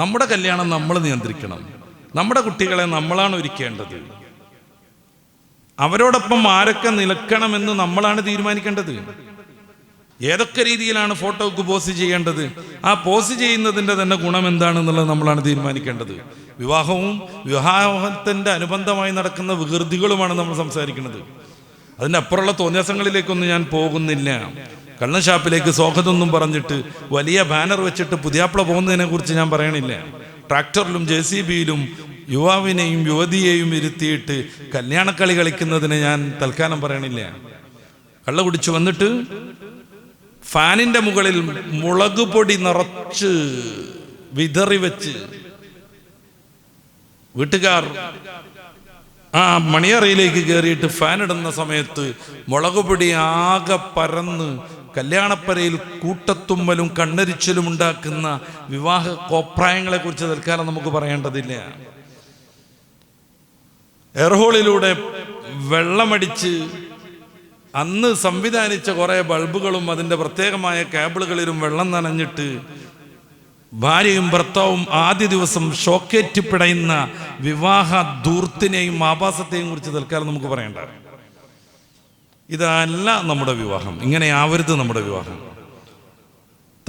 നമ്മുടെ കല്യാണം നമ്മൾ നിയന്ത്രിക്കണം. നമ്മുടെ കുട്ടികളെ നമ്മളാണ് ഒരുക്കേണ്ടത്. അവരോടൊപ്പം ആരൊക്കെ നിൽക്കണമെന്ന് നമ്മളാണ് തീരുമാനിക്കേണ്ടത്. ഏതൊക്കെ രീതിയിലാണ് ഫോട്ടോക്ക് പോസ് ചെയ്യേണ്ടത്? ആ പോസ് ചെയ്യുന്നതിന്റെ തന്നെ ഗുണം എന്താണെന്നുള്ളത് നമ്മളാണ് തീരുമാനിക്കേണ്ടത്. വിവാഹവും വിവാഹത്തിന്റെ അനുബന്ധമായി നടക്കുന്ന വികൃതികളുമാണ് നമ്മൾ സംസാരിക്കുന്നത്. അതിന്റെ അപ്പുറമുള്ള തോന്നിയാസങ്ങളിലേക്കൊന്നും ഞാൻ പോകുന്നില്ല. കള്ളൻ ഷാപ്പിലേക്ക് സ്വാഗതമൊന്നും പറഞ്ഞിട്ട് വലിയ ബാനർ വെച്ചിട്ട് പുതിയാപ്പിള പോകുന്നതിനെ കുറിച്ച് ഞാൻ പറയണില്ല. ട്രാക്ടറിലും ജെ സി ബിയിലും യുവാവിനെയും യുവതിയെയും ഇരുത്തിയിട്ട് കല്യാണക്കളി കളിക്കുന്നതിന് ഞാൻ തൽക്കാലം പറയണില്ല. കള്ള കുടിച്ചു വന്നിട്ട് ഫാനിന്റെ മുകളിൽ മുളക് പൊടി നിറച്ച് വിതറി വെച്ച് വീട്ടുകാർ ആ മണിയറയിലേക്ക് കയറിയിട്ട് ഫാൻ ഇടുന്ന സമയത്ത് മുളക് പൊടി ആകെ പരന്ന് കല്യാണപ്പരയിൽ കൂട്ടത്തുമ്മലും കണ്ണരിച്ചലും ഉണ്ടാക്കുന്ന വിവാഹ കോപ്രായങ്ങളെ കുറിച്ച് തൽക്കാലം നമുക്ക് പറയേണ്ടതില്ല. എയർഹോളിലൂടെ വെള്ളമടിച്ച് അന്ന് സംവിധാനിച്ച കുറേ ബൾബുകളും അതിന്റെ പ്രത്യേകമായ കേബിളുകളിലും വെള്ളം നനഞ്ഞിട്ട് ഭാര്യയും ഭർത്താവും ആദ്യ ദിവസം ഷോക്കേറ്റ് പിടയുന്ന വിവാഹ ധൂർത്തിനെയും ആഭാസത്തെയും കുറിച്ച് തൽക്കാലം നമുക്ക് പറയണ്ട. ഇതല്ല നമ്മുടെ വിവാഹം. ഇങ്ങനെ ആവരുത് നമ്മുടെ വിവാഹം.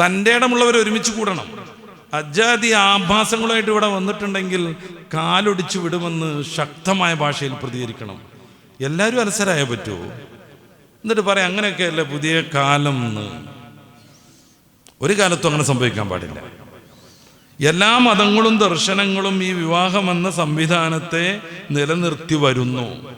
തന്റെ ഇടമുള്ളവർ ഒരുമിച്ച് കൂടണം. അജാതി ആഭാസങ്ങളുമായിട്ട് ഇവിടെ വന്നിട്ടുണ്ടെങ്കിൽ കാലൊടിച്ചു വിടുമെന്ന് ശക്തമായ ഭാഷയിൽ പ്രതികരിക്കണം. എല്ലാവരും അലസരായ പറ്റുമോ എന്നിട്ട് പറയാം അങ്ങനെയൊക്കെയല്ലേ പുതിയ കാലം എന്ന്. ഒരു കാലത്തും അങ്ങനെ സംഭവിക്കാൻ പാടില്ല. എല്ലാ മതങ്ങളും ദർശനങ്ങളും ഈ വിവാഹം എന്ന സംവിധാനത്തെ നിലനിർത്തി വരുന്നു.